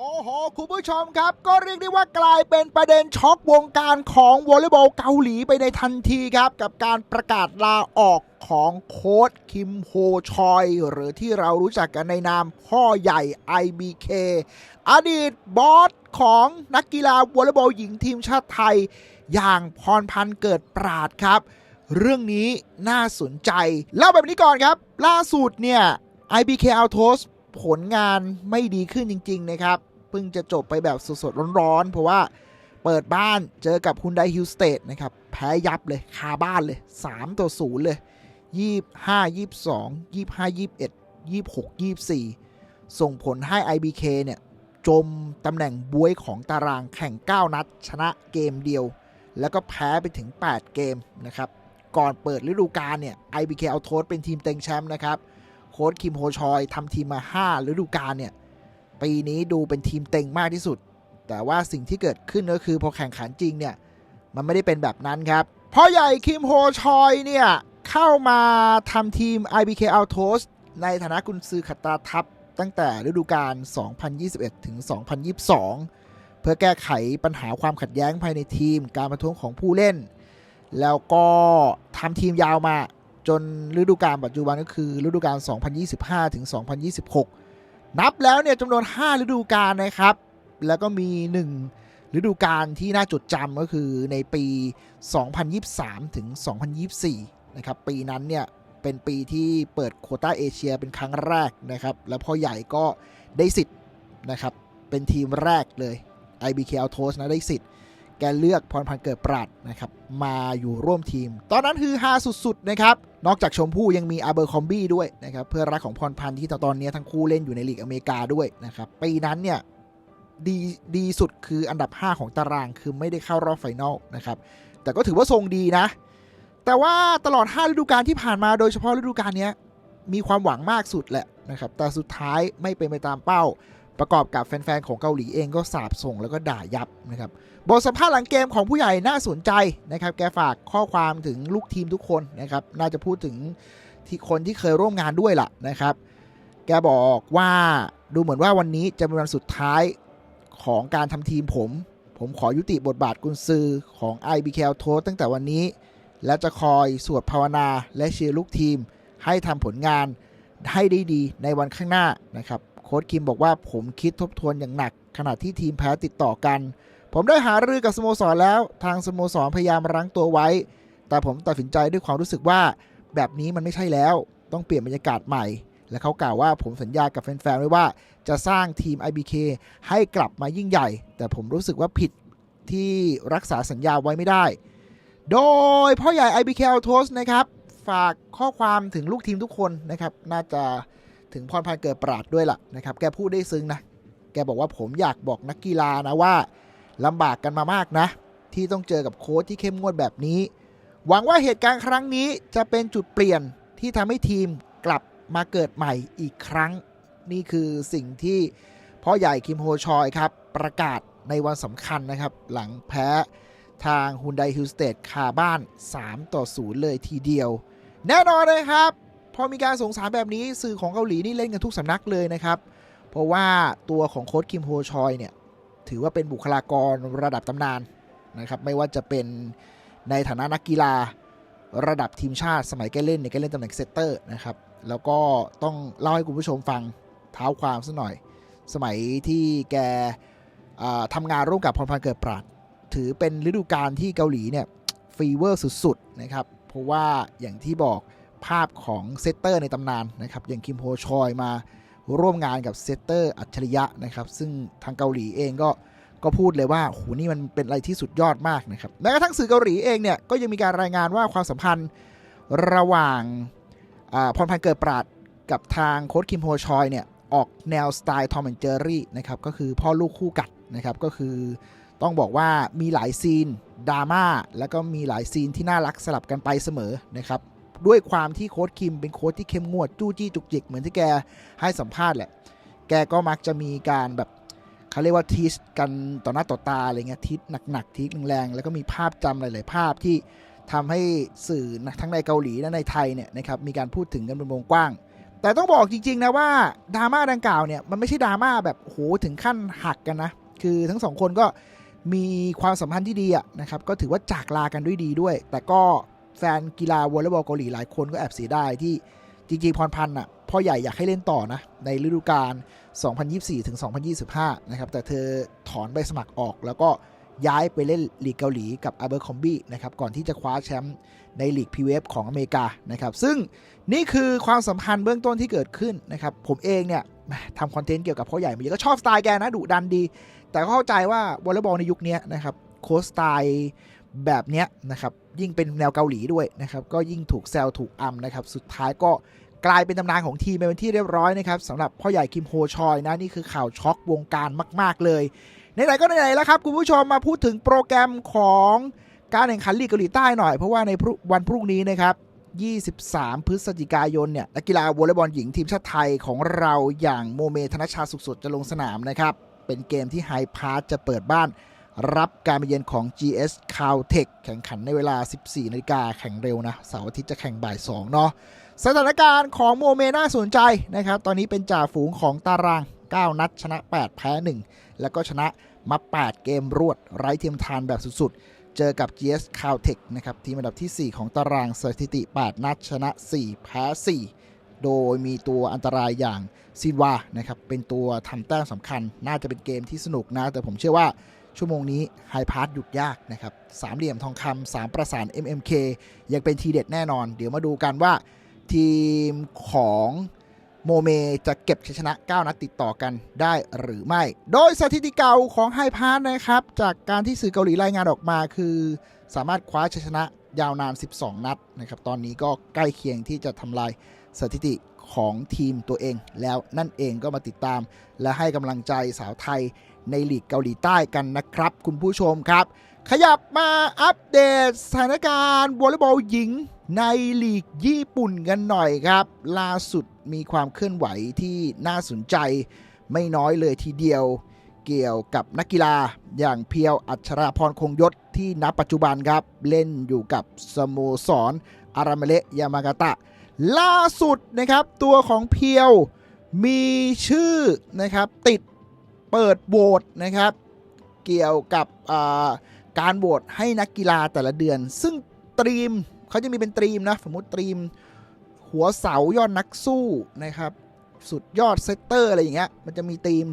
โอ้โห คุณผู้ชมครับ ก็เรียกได้ว่ากลายเป็นประเด็นช็อกวงการของวอลเลย์บอลเกาหลีไปในทันทีครับ กับการประกาศลาออกของโค้ชคิมโฮชอย หรือที่เรารู้จักกันในนามพ่อใหญ่ IBK อดีตบอสของนักกีฬาวอลเลย์บอลหญิงทีมชาติไทย อย่างพรพันธ์เกิดปราดครับ เรื่องนี้น่าสนใจเล่าแบบนี้ก่อนครับ ล่าสุดเนี่ย IBK Altos ผลงานไม่ดีขึ้นจริง ๆ นะครับ เพิ่งจะจบไปแบบสดๆร้อนๆ เพราะว่าเปิดบ้านเจอกับฮุนไดฮิลสเตดนะครับ แพ้ยับเลยคาบ้านเลย 3 ต่อ 0 เลย 25 22 25 21 26 24 ส่งผลให้ IBK เนี่ย จมตำแหน่งบวยของตารางแข่ง 9 นัด ชนะเกมเดียว แล้วก็แพ้ไปถึง 8 เกมนะครับ ก่อนเปิดฤดูกาลเนี่ย IBK เอาโทสเป็นทีมเต็งแชมป์นะครับ โค้ชคิมโฮชอยทำทีมมา 5 ฤดูกาลเนี่ย ปีนี้ดูเป็นทีมเต็งมากที่สุด แต่ว่าสิ่งที่เกิดขึ้นก็คือพอแข่งขันจริงเนี่ย มันไม่ได้เป็นแบบนั้นครับพ่อใหญ่คิมโฮชอยเนี่ย เข้ามาทำทีม IBK Altos ในฐานะกุนซือขัตตาทัพตั้งแต่ฤดูกาล 2021 ถึง 2022 เพื่อแก้ไขปัญหาความขัดแย้งภายในทีม การประท้วงของผู้เล่น แล้วก็ทำทีมยาวมาจนฤดูกาลปัจจุบันก็คือฤดูกาล 2025 ถึง 2026 นับแล้วเนี่ยจำนวน 5 ฤดูกาลนะครับ แล้วก็มี 1 ฤดูกาลที่น่าจดจำก็คือในปี 2023 ถึง 2024 นะครับ ปีนั้นเนี่ยเป็นปีที่เปิดโคต้าเอเชียเป็นครั้งแรกนะครับ แล้วพ่อใหญ่ก็ได้สิทธิ์นะครับ เป็นทีมแรกเลย IBK Altos นะได้สิทธิ์ แกเลือกพรพันธ์เกิดปราดนะครับมาอยู่ร่วมทีม ตอนนั้นคือฮาสุดๆนะครับนอกจากชมพู่ยังมีอาเบอร์คอมบี้ด้วยนะครับเพื่อรักของพรพันธ์ที่ตอนนี้ทั้งคู่เล่นอยู่ในลีกอเมริกาด้วยนะครับปีนั้นเนี่ยดีดีสุดคืออันดับ 5 ของตารางคือไม่ได้เข้ารอบไฟนอลนะครับแต่ก็ถือว่าทรงดีนะ แต่ว่าตลอด 5 ฤดูกาลที่ผ่านมาโดยเฉพาะฤดูกาลนี้มีความหวังมากสุดแหละนะครับแต่สุดท้ายไม่เป็นไปตามเป้า ประกอบกับแฟนๆ ของเกาหลีเองก็สาบส่งแล้วก็ด่ายับนะครับบทสัมภาษณ์หลังเกมของผู้ใหญ่น่าสนใจนะครับ แกฝากข้อความถึงลูกทีมทุกคนนะครับ น่าจะพูดถึงที่คนที่เคยร่วมงานด้วยล่ะนะครับ แกบอกว่าดูเหมือนว่าวันนี้จะเป็นวันสุดท้ายของการทำทีมผม ผมขอยุติบทบาทกุนซือของ IBK โทสตั้งแต่วันนี้ และจะคอยสวดภาวนาและเชียร์ลูกทีม ให้ทำผลงานให้ได้ดีในวันข้างหน้านะครับ โค้ชคิมบอกว่าผมคิดทบทวนอย่างหนัก ขณะที่ทีมแพ้ติดต่อกัน ผมได้หารือกับสโมสรแล้ว ทางสโมสรพยายามรั้งตัวไว้ แต่ผมตัดสินใจด้วยความรู้สึกว่า แบบนี้มันไม่ใช่แล้ว ต้องเปลี่ยนบรรยากาศใหม่ และเขากล่าวว่าผมสัญญากับแฟนๆไว้ว่า จะสร้างทีม IBK ให้กลับมายิ่งใหญ่ แต่ผมรู้สึกว่าผิดที่รักษาสัญญาไว้ไม่ได้ โดยพ่อใหญ่ IBK Altos นะครับ ฝากข้อความถึงลูกทีมทุกคนนะครับ น่าจะ ถึงพรพันธ์เกิดปราดด้วยล่ะนะครับ แกพูดได้ซึ้งนะ แกบอกว่าผมอยากบอกนักกีฬานะว่าลำบากกันมามากนะ ที่ต้องเจอกับโค้ชที่เข้มงวดแบบนี้ หวังว่าเหตุการณ์ครั้งนี้จะเป็นจุดเปลี่ยนที่ทำให้ทีมกลับมาเกิดใหม่อีกครั้ง นี่คือสิ่งที่พ่อใหญ่คิมโฮชอยครับ ประกาศในวันสำคัญนะครับ หลังแพ้ทางฮุนไดฮิลสเตดคาบ้าน 3 ต่อ 0 เลยทีเดียว แน่นอนเลยครับ พอมีการสงสารแบบนี้สื่อของเกาหลีนี่เล่นกันทุกสำนักเลยนะครับ เพราะว่าตัวของโค้ชคิมโฮชอยเนี่ยถือว่าเป็นบุคลากรระดับตำนานนะครับไม่ว่าจะเป็นในฐานะนักกีฬาระดับทีมชาติสมัยแกเล่นเนี่ยแกเล่นตำแหน่งเซตเตอร์นะครับแล้วก็ต้องเล่าให้คุณผู้ชมฟังเท้าความสักหน่อย สมัยที่แกทำงานร่วมกับพรพันธ์เกิดปราด ถือเป็นฤดูกาลที่เกาหลีเนี่ยฟีเวอร์สุดๆนะครับเพราะว่าอย่างที่บอก ภาพของเซตเตอร์ในตำนานนะครับอย่างคิมโฮชอยมาร่วมงานกับเซตเตอร์อัจฉริยะนะครับ ซึ่งทางเกาหลีเองก็ก็พูดเลยว่าโหนี่มันเป็นอะไรที่สุดยอดมากนะครับแม้กระทั่งสื่อเกาหลีเองเนี่ยก็ยังมีการรายงานว่าความสัมพันธ์ระหว่างพรพันธ์เกิดปราดกับทางโค้ชคิมโฮชอยเนี่ยออกแนวสไตล์ทอมแอนเจอรี่นะครับก็คือพ่อลูกคู่กัดนะครับก็คือต้องบอกว่ามีหลายซีนดราม่าแล้วก็มีหลายซีนที่น่ารักสลับกันไปเสมอนะครับ ด้วยความที่โค้ชคิมเป็นโค้ชที่เข้มงวดจู้จี้จุกจิกเหมือนที่แกให้สัมภาษณ์แหละ แกก็มักจะมีการแบบเขาเรียกว่าทีสกันต่อหน้าต่อตาอะไรเงี้ยทีสหนักๆทีสแรงๆแล้วก็มีภาพจำหลาย ๆ ภาพที่ทำให้สื่อทั้งในเกาหลีและในไทยเนี่ยนะครับมีการพูดถึงกันเป็นวงกว้าง แต่ต้องบอกจริง ๆ นะว่าดราม่าดังกล่าวเนี่ยมันไม่ใช่ดราม่าแบบโหถึงขั้นหักกันนะ คือทั้งสองคนก็มีความสัมพันธ์ที่ดีอะนะครับก็ถือว่าจากลากันด้วยดีด้วย แต่ก็ แฟนกีฬาวอลเลย์บอลเกาหลีหลายคนก็แอบเสียดายที่จริงๆพรพันธ์อะพ่อใหญ่อยากให้เล่นต่อนะ ในฤดูกาล 2024 ถึง 2025 นะครับ แต่เธอถอนใบสมัครออก แล้วก็ย้ายไปเล่นลีกเกาหลีกับอาเบอร์คอมบี้นะครับ ก่อนที่จะคว้าแชมป์ในลีกพีเวฟของอเมริกานะครับ ซึ่งนี่คือความสัมพันธ์เบื้องต้นที่เกิดขึ้นนะครับ ผมเองเนี่ยทำคอนเทนต์เกี่ยวกับพ่อใหญ่มาเยอะก็ชอบสไตล์แกนะดุดันดี แต่ก็เข้าใจว่าวอลเลย์บอลในยุคนี้นะครับโค้ชสไตล์ แบบเนี้ยนะครับยิ่งเป็นแนวเกาหลีด้วยนะครับก็ยิ่งถูกแซวถูกอัมนะครับสุดท้ายก็กลายเป็นตำนานของทีมเป็นที่เรียบร้อยนะครับสำหรับพ่อใหญ่คิมโฮชอยนะนี่คือข่าวช็อกวงการมาก ๆ เลยไหนๆก็ไหนๆแล้วครับคุณผู้ชมมาพูดถึงโปรแกรมของการแข่งขันลีกเกาหลีใต้หน่อย เพราะว่าในวันพรุ่งนี้นะครับ 23 พฤศจิกายนเนี่ยนักกีฬาวอลเลย์บอลหญิงทีมชาติไทยของเราอย่างโมเมธนชาสุขสดจะลงสนามนะครับเป็นเกมที่ไฮพาร์จะเปิดบ้าน รับการมาเยือนของ GS Caltech แข่งขันในเวลา 14 นาฬิกาแข่งเร็วนะ เสาร์อาทิตย์จะแข่งบ่าย 2 เนาะสถานการณ์ของโมเมน่าสนใจนะครับ ตอนนี้เป็นจ่าฝูงของตาราง 9 นัดชนะ 8 แพ้ 1 แล้วก็ชนะมา 8 เกมรวด ไร้เทียมทานแบบสุดๆ เจอกับ GS Caltech นะครับ ทีมอันดับที่ 4 ของตารางสถิติ 8 นัดชนะ 4 แพ้ 4 โดยมีตัวอันตรายอย่างซินวานะครับเป็นตัวทำแต้มสำคัญ น่าจะเป็นเกมที่สนุกนะ แต่ผมเชื่อว่า ชั่วโมงนี้ไฮพาร์ทหยุดยากนะครับสามเหลี่ยมทองคำสามประสาน MMK ยังเป็นทีเด็ดแน่นอน เดี๋ยวมาดูกันว่าทีมของโมเมจะเก็บชัยชนะ 9 นัดติดต่อกันได้หรือไม่ โดยสถิติเก่าของไฮพาร์ทนะครับ จากการที่สื่อเกาหลีรายงานออกมาคือ สามารถคว้าชัยชนะยาวนาน 12 นัดนะครับ ตอนนี้ก็ใกล้เคียงที่จะทำลายสถิติของทีมตัวเองแล้วนั่นเองก็มาติดตามและให้กำลังใจสาวไทยในลีกเกาหลีใต้กันนะครับ คุณผู้ชมครับ ขยับมาอัปเดตสถานการณ์วอลเลย์บอลหญิงในลีกญี่ปุ่นกันหน่อยครับ ล่าสุดมีความเคลื่อนไหวที่น่าสนใจไม่น้อยเลยทีเดียว เกี่ยวกับนักกีฬาอย่างเพียวอัชราพรคงยศที่ณปัจจุบันครับ เล่นอยู่กับสโมสรอารามเละยามากาตะ ล่าสุดนะครับตัวของเพียวมีชื่อนะครับติด เปิดโหวตนะครับ เกี่ยวกับการโหวตให้นักกีฬาแต่ละเดือน ซึ่งตรีมเขาจะมีเป็นตรีมนะ สมมติตรีม หัวเสายอดนักสู้นะครับ สุดยอดเซตเตอร์อะไรอย่างเงี้ยมันจะมีทีม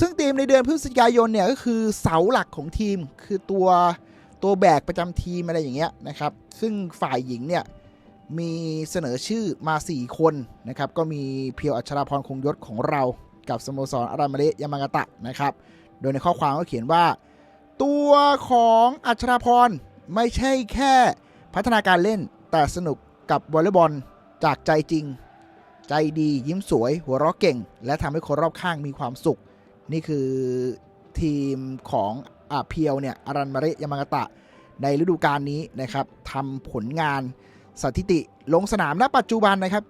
ซึ่งทีมในเดือนพฤศจิกายนเนี่ยก็คือเสาหลักของทีม คือตัวตัวแบกประจำทีมอะไรอย่างเงี้ยนะครับ ซึ่งฝ่ายหญิงเนี่ยมีเสนอชื่อมา 4 คนนะครับ ก็มีเพียวอัชราพรคงยศของเรา กับสโมสรอารามาเระยามากาตะนะครับ โดยในข้อความก็เขียนว่า ตัวของอัชราพรไม่ใช่แค่พัฒนาการเล่นแต่สนุกกับวอลเลย์บอลจากใจจริง ใจดียิ้มสวย หัวเราะเก่ง และทำให้คนรอบข้างมีความสุข นี่คือทีมของอาเพียวเนี่ยอารันมาเระยามากาตะ ในฤดูกาลนี้นะครับทำผลงานสถิติลงสนามณปัจจุบันนะครับ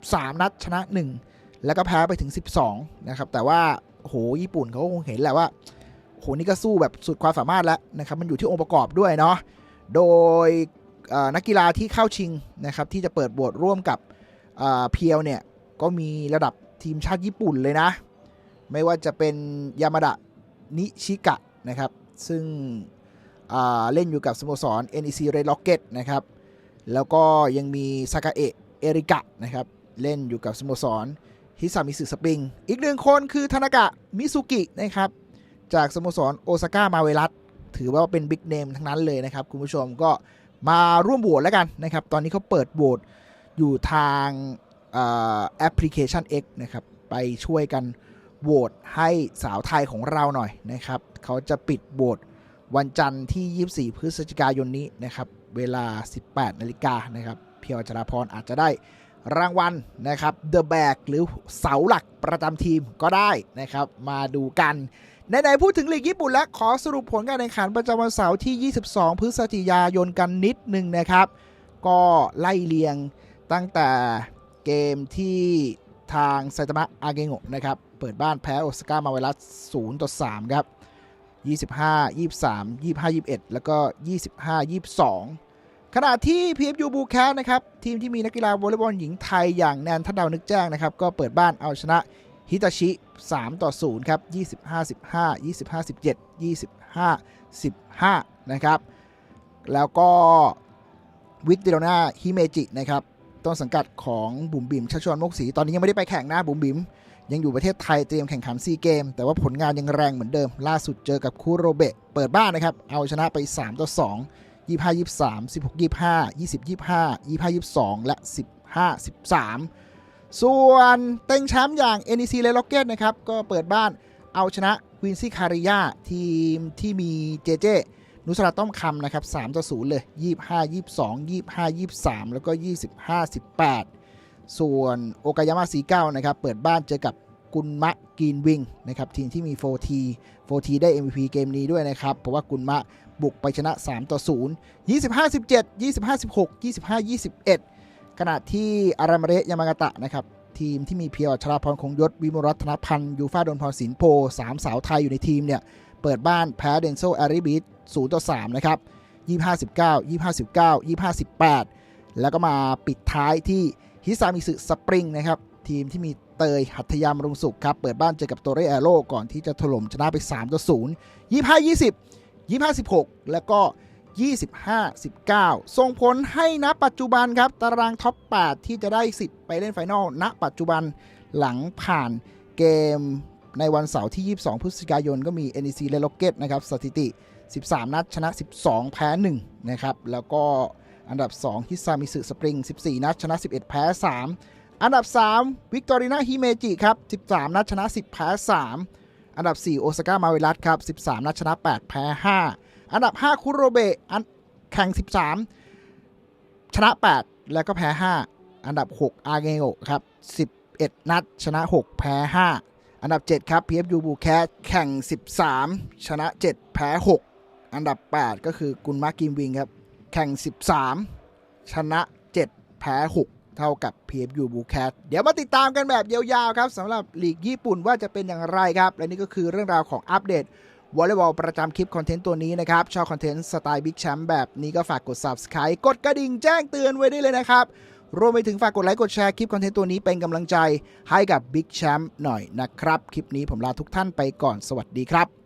13 นัดชนะ 1 แล้วก็แพ้ไปถึง 12 นะครับ แต่ว่าโหญี่ปุ่นเขาก็คงเห็นแหละว่าโหนี่ก็สู้แบบสุดความสามารถแล้วนะครับ มันอยู่ที่องค์ประกอบด้วยเนาะโดยนักกีฬาที่เข้าชิงนะครับ ที่จะเปิดโบทร่วมกับเพียวเนี่ย ก็มีระดับทีมชาติญี่ปุ่นเลยนะ ไม่ว่าจะเป็นยามาดะนิชิกะนะครับ ซึ่งเล่นอยู่กับสโมสร NEC Red Rocket นะครับ แล้วก็ยังมีซากาเอะเอริกะนะครับ เล่นอยู่กับสโมสร ฮิซามิสึสปริง อีกหนึ่งคนคือธนากะมิซุกินะครับ จากสโมสรโอซาก้ามาเวลัสถือว่าเป็นบิ๊กเนมทั้งนั้นเลยนะครับ คุณผู้ชมก็มาร่วมโหวตแล้วกันนะครับ ตอนนี้เขาเปิดโหวตอยู่ทางแอปพลิเคชัน X นะครับ ไปช่วยกันโหวตให้สาวไทยของเราหน่อยนะครับ เขาจะปิดโหวตวันจันทร์ที่ 24 พฤศจิกายนนี้นะครับ เวลา 18 นาฬิกานะครับ เพียวจราพรอาจจะได้ รางวัลนะครับ The Bag หรือเสาหลักประจำทีมก็ได้นะครับ มาดูกันไหนๆพูดถึงลีกญี่ปุ่นแล้ว ขอสรุปผลการแข่งขันประจำวันเสาร์ที่ 22 พฤศจิกายนกันนิดหนึ่งนะครับ ก็ไล่เลียงตั้งแต่เกมที่ทางไซตามะอาเกโงะนะครับ เปิดบ้านแพ้โอซาก้ามาเวลัส0ต่อ3ครับ 25 23 25 21 แล้วก็ 25 22 ขณะที่ PFU b u c a t นะครับทีมที่มีนักกีฬาวอลเลย์บอลหญิงไทยอย่างแนนทัดดาวนึกแจ้งนะครับก็เปิดบ้านเอาชนะฮิตาชิ3ต่อ0ครับ25 15 25 17 25 15 นะครับ แล้วก็วิกเดโรนาฮิเมจินะครับต้นสังกัดของบุ๋มบิมชัชวนมกศรีตอนนี้ยังไม่ได้ไปแข่งนะบุ๋มบิมยังอยู่ประเทศไทยเตรียมแข่งขันซีเกม แต่ว่าผลงานยังแรงเหมือนเดิม ล่าสุดเจอกับคูโรเบะเปิดบ้านนะครับ เอาชนะไป 3 ต่อ 2 25 23 16 25 20 25 25 22และ15 13ส่วนเต็งแชมป์อย่าง NEC เลล็อกเก็ตนะครับ ก็เปิดบ้านเอาชนะควีนซี่คาริยาทีมที่มีเจเจนุสราต้อมคำนะครับ3ต่อ0เลย25 22 25 23 แล้วก็ 25 18 ส่วนโอกายามาสีเก้านะครับ เปิดบ้านเจอกับ กุนมะกีนวิงนะครับทีมที่มี 4T 4T ได้ MVP เกมนี้ด้วยนะครับ เพราะว่ากุนมะบุกไปชนะ 3 ต่อ 0 25 17 25 16 25 21 ขณะที่อารามเระยามากาตะนะครับทีมที่มีเพียวชราพรคงยศวิมรัตนพันธ์ยูฟาดนพรสินโพสามสาวไทยอยู่ในทีมเนี่ยเปิดบ้านแพ้เดนโซอาริบิส0ต่อ3นะครับ25 19 25 19 25 18แล้วก็มาปิดท้ายที่ฮิซามิสึสปริงนะครับทีมที่มี เตย หัตยามรุงสุขครับ เปิดบ้านเจอกับโตเรแอโร่ก่อนที่จะถล่มชนะไป3ต่อ0 25 20 25 16 แล้วก็ 25 19 ส่งผลให้ณปัจจุบันครับ ตารางท็อป 8 ที่จะได้สิทธิ์ไปเล่นไฟนอลณปัจจุบันหลังผ่านเกมในวันเสาร์ที่ 22 พฤศจิกายนก็มี NEC และ Rocket นะครับ สถิติ 13 นัดชนะ 12 แพ้ 1 นะครับ แล้วก็อันดับ 2 ฮิซามิสึสปริง 14 นัดชนะ 11 แพ้ 3 อันดับ 3 วิกตอรีนาฮิเมจิครับ 13 นัดชนะ 10 แพ้ 3 อันดับ 4 โอซาก้ามาเวลัสครับ 13 นัดชนะ 8 แพ้ 5 อันดับ 5 คุโรเบะอันแข่ง 13 ชนะ 8 แล้วก็แพ้ 5 อันดับ 6 อาเกโอครับ 11 นัด ชนะ 6 แพ้ 5 อันดับ 7 ครับ PFU บูแคสแข่ง 13 ชนะ 7 แพ้ 6 อันดับ 8 ก็คือกุนมากิมวิงครับ แข่ง 13 ชนะ 7 แพ้ 6 เท่ากับ PFU b u c a t เดี๋ยวมาติดตามกันแบบยาวๆครับสำหรับลีกญี่ปุ่นว่าจะเป็นอย่างไรครับ และนี่ก็คือเรื่องราวของอัปเดตวอลเลย์บอลประจำคลิปคอนเทนต์ตัวนี้นะครับ ชอบคอนเทนต์สไตล์บิ๊กแชมป์แบบนี้ก็ฝากกด Subscribe กดกระดิ่งแจ้งเตือนไว้ได้เลยนะครับ รวมไปถึงฝากกดไลค์กดแชร์คลิปคอนเทนต์ตัวนี้เป็นกำลังใจให้กับบิ๊กแชมป์หน่อยนะครับ คลิปนี้ผมลาทุกท่านไปก่อนสวัสดีครับ